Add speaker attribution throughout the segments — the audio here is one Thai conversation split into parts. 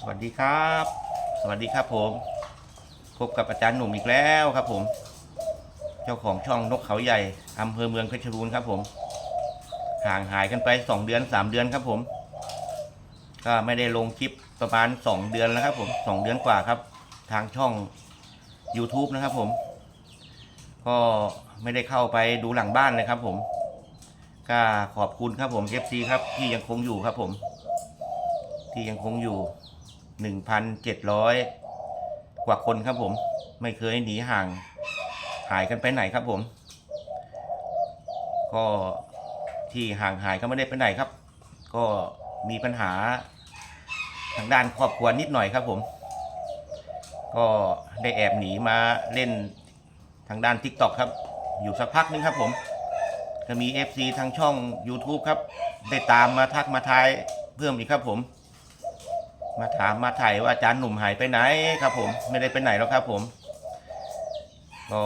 Speaker 1: สวัสดีครับ สวัสดีครับผม พบกับอาจารย์หนุ่มอีกแล้วครับผม เจ้าของช่องนกเขาใหญ่อำเภอเมืองเพชรบูรณ์ครับผม ห่างหายกันไปสองเดือนสามเดือนครับผม ก็ไม่ได้ลงคลิปประมาณสองเดือนแล้วครับผมสองเดือนกว่าครับ ทางช่อง YouTube นะครับผม ก็ไม่ได้เข้าไปดูหลังบ้านเลยครับผม ก็ขอบคุณครับผม FC ครับที่ยังคงอยู่ครับผม ที่ยังคงอยู่ 1,700กว่าคนครับผม ไม่เคยหนีห่าง หายกันไปไหนครับผม ก็ที่ห่างหายก็ไม่ได้ไปไหนครับ ก็มีปัญหาทางด้านครอบครัวนิดหน่อยครับผม ก็ได้แอบหนีมาเล่นทางด้าน t ิ k t o k ครับ อยู่สักพักนึงครับผม ก็มี FC ทางช่อง YouTube ครับ ได้ตามมาทักมาทายเพิ่มอีกครับผม มาถามมาถ่ายว่าอาจารย์หนุ่มหายไปไหนครับ ผมไม่ได้ไปไหนแล้วครับ ผม ก็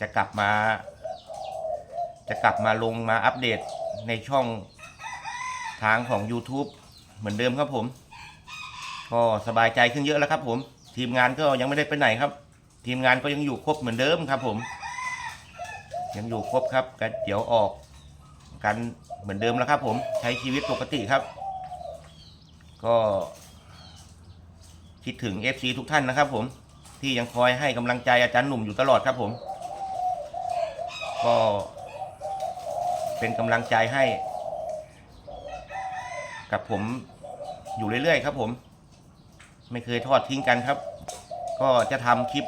Speaker 1: จะกลับมา จะกลับมาลงมาอัปเดตในช่องทางของ YouTube เหมือนเดิมครับผม ก็สบายใจขึ้นเยอะแล้วครับ ผม ทีมงานก็ยังไม่ได้ไปไหนครับ ทีมงานก็ยังอยู่ครบเหมือนเดิมครับ ผม ยังอยู่ครบครับก็เดี๋ยวออกกันเหมือนเดิมแล้วครับ ผมใช้ชีวิตปกติครับ ก็คิดถึง FC ทุกท่านนะครับผมที่ยังคอยให้กำลังใจอาจารย์หนุ่มอยู่ตลอดครับผม ก็เป็นกำลังใจให้ กับผมอยู่เรื่อยๆครับผม ไม่เคยทอดทิ้งกันครับ ก็จะทำคลิป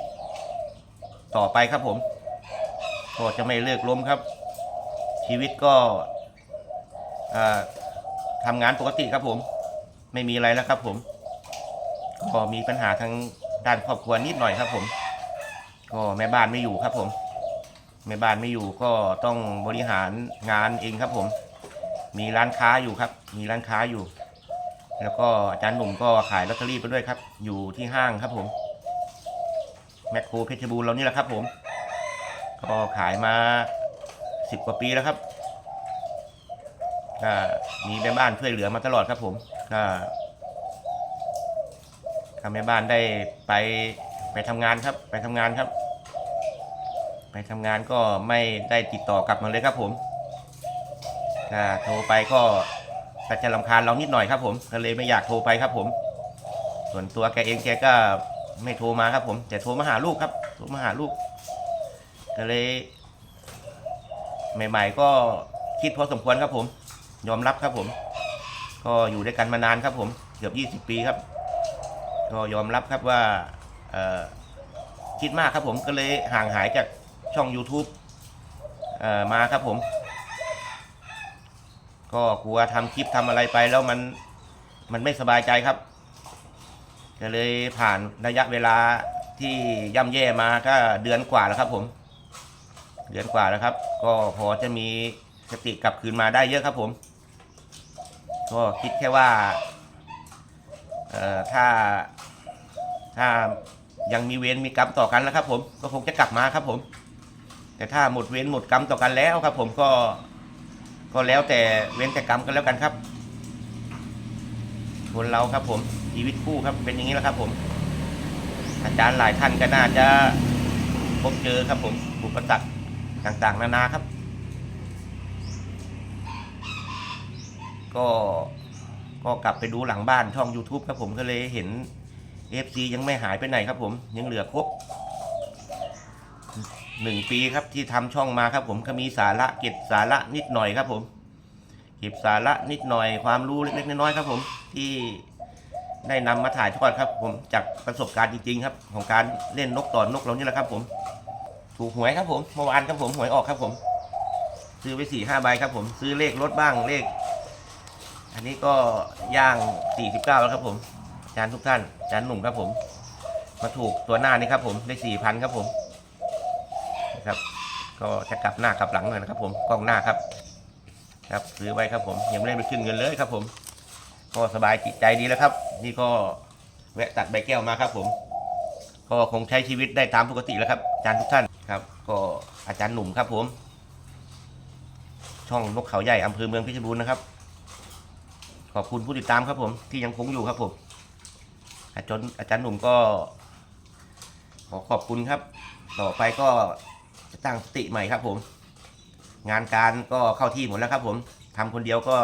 Speaker 1: ต่อไปครับผมก็จะไม่เลิกล้มครับ ชีวิตก็ทำงานปกติครับผม ไม่มีอะไรแล้วครับ ผมก็มีปัญหาทางด้านครอบครัวนิดหน่อยครับ ผม ก็แม่บ้านไม่อยู่ครับ ผม แม่บ้านไม่อยู่ก็ต้องบริหารงานเองครับ ผม มีร้านค้าอยู่ครับ มีร้านค้าอยู่ แล้วก็อาจารย์หนุ่มก็ขายลอตเตอรี่ไปด้วยครับ อยู่ที่ห้างครับผมแมคโครเพชรบูรณ์เรานี่แหละครับ ผม ก็ขายมาสิบกว่าปีแล้วครับมีแม่บ้านช่วยเหลือมาตลอดครับผม ก็ทำแม่บ้านได้ไปไปทำงานครับ ไปทำงานครับ ไปทำงานก็ไม่ได้ติดต่อกลับมาเลยครับผมก็โทรไปก็ก็จะรำคาญเรานิดหน่อยครับผมก็เลยไม่อยากโทรไปครับผม ส่วนตัวแกเองแกก็ไม่โทรมาครับผม แต่โทรมาหาลูกครับ โทรมาหาลูก ก็เลย ใหม่ ๆ ก็คิดพอสมควรครับผม ยอมรับครับผม ก็อยู่ด้วยกันมานานครับผมเกือบ20 ปีครับ ก็ยอมรับครับว่าคิดมากครับผมก็เลยห่างหายจากช่อง YouTube เอ่อมาครับผม ก็กลัวทำคลิปทำอะไรไปแล้วมันมันไม่สบายใจครับ ก็เลยผ่านระยะเวลาที่ย่ำแย่มาก็เดือนกว่าแล้วครับผม เดือนกว่าแล้วครับ ก็พอจะมีสติกลับคืนมาได้เยอะครับผม ก็คิดแค่ว่าเอ่อถ้าถ้ายังมีเวรมีกรรมต่อกันแล้วครับ ผมก็คงจะกลับมาครับผม แต่ถ้าหมดเวรหมดกรรมต่อกันแล้วครับ ผมก็ก็แล้วแต่เวรแต่กรรมกันแล้วกันครับ คนเราครับผมชีวิตคู่ครับเป็นอย่างนี้แล้วครับ ผม อาจารย์หลายท่านก็น่าจะพบเจอครับผมอุปสรรคต่างๆ นานาครับ ก็ก็กลับไปดูหลังบ้านช่อง YouTube ครับผมก็เลยเห็น FC ยังไม่หายไปไหนครับผมยังเหลือครบหนึ่งปีครับที่ทำช่องมาครับผมก็มีสาระเก็บสาระนิดหน่อยครับผมเก็บสาระนิดหน่อยความรู้เล็กๆน้อยๆครับผมที่ได้นำมาถ่ายทอดครับ ผมจากประสบการณ์จริงๆครับ ของการเล่นนกต่อนกเรานี่แหละครับ ผม ถูกหวยครับผมเมื่อวานครับผมหวยออกครับผม ซื้อไปสี่ห้าใบครับผม ซื้อเลขรถบ้างเลข อันนี้ก็ย่างสี่สิบเก้าแล้วครับผมอาจารย์ทุกท่านอาจารย์หนุ่มครับผม มาถูกตัวหน้านี่ครับผมได้สี่พันครับผมนะครับ ก็จะกลับหน้ากลับหลังหน่อยนะครับ ผมกล้องหน้าครับ ครับซื้อไว้ครับผมยังไม่ได้ไปขึ้นเงินเลยครับผม ก็สบายจิตใจดีแล้วครับ นี่ก็แวะตัดใบแก้วมาครับ ผม ก็คงใช้ชีวิตได้ตามปกติแล้วครับอาจารย์ทุกท่านครับ ก็อาจารย์หนุ่มครับผม ช่องนกเขาใหญ่อำเภอเมืองพชรบูรนะครับ ขอบคุณผู้ติดตามครับผม ที่ยังคงอยู่ครับผมอาจารย์อาจารย์หนุ่มก็ ขอขอบคุณครับ ต่อไปก็จะตั้งสติใหม่ครับผม งานการก็เข้าที่หมดแล้วครับ ผมทำคนเดียวก็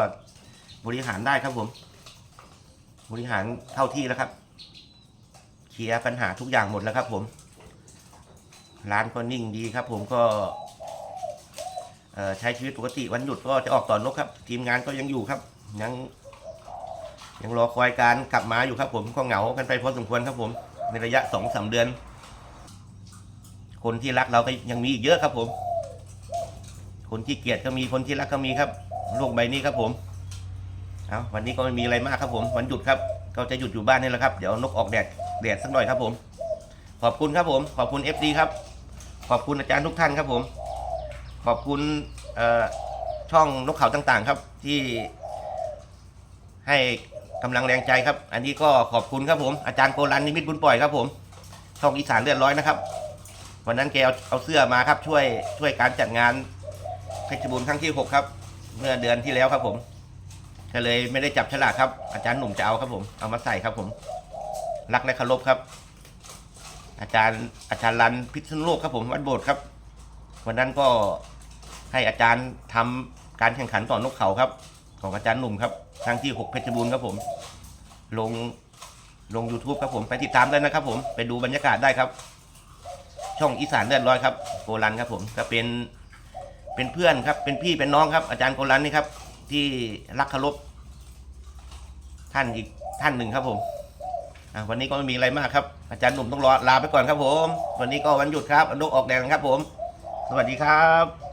Speaker 1: บริหารได้ครับผม บริหารเข้าที่แล้วครับเคลียร์ปัญหาทุกอย่างหมดแล้วครับผม ร้านก็นิ่งดีครับ ผมก็ใช้ชีวิตปกติวันหยุดก็จะออกต่อนกครับ ทีมงานก็ยังอยู่ครับยัง ยังรอคอยการกลับมาอยู่ครับผมก็เหงากันไปพอสมควรครับผม ในระยะสองสามเดือน คนที่รักเราก็ยังมีอีกเยอะครับผม คนที่เกลียดก็มีคนที่รักก็มีครับโลกใบนี้ครับผมเอาวันนี้ก็ไม่มีอะไรมากครับผมวันหยุดครับก็จะหยุดอยู่บ้านนี่แหละครับเดี๋ยวนกออกแดดแดดสักหน่อยครับผม ขอบคุณครับผม ขอบคุณ FD ครับ ขอบคุณอาจารย์ทุกท่านครับผม ขอบคุณช่องนกเขาต่างๆครับที่ให้ กำลังแรงใจครับ อันนี้ก็ขอบคุณครับผม อาจารย์โกลันนิมิตบุญปล่อยครับผมช่องอีสานเลือดร้อยนะครับวันนั้นแกเอาเอาเสื้อมาครับช่วยช่วยการจัดงานเพชรบูรณ์ครั้งที่หกครับ เมื่อเดือนที่แล้วครับผมก็เลยไม่ได้จับฉลากครับ อาจารย์หนุ่มจะเอาครับผม เอามาใส่ครับผม รักและเคารพครับ อาจารย์อาจารย์รันพิษณุโลกครับผมวัดโบสถ์ครับ วันนั้นก็ให้อาจารย์ทำการแข่งขันต่อนกเขาครับ ของอาจารย์หนุ่มครับ ครั้งที่หกเพชรบูรณ์ครับผม ลงลง YouTube ครับผมไปติดตามได้นะครับผมไปดูบรรยากาศได้ครับ ช่องอีสานเลือดร้อยครับโกลันครับผมก็เป็นเป็นเพื่อนครับ เป็นพี่เป็นน้องครับ อาจารย์โกลันนี่ครับ ที่รักเคารพท่านอีกท่านหนึ่งครับผมวันนี้ก็ไม่มีอะไรมากครับ อาจารย์หนุ่มต้องรอลาไปก่อนครับผม วันนี้ก็วันหยุดครับอนกออกแดงครับผม สวัสดีครับ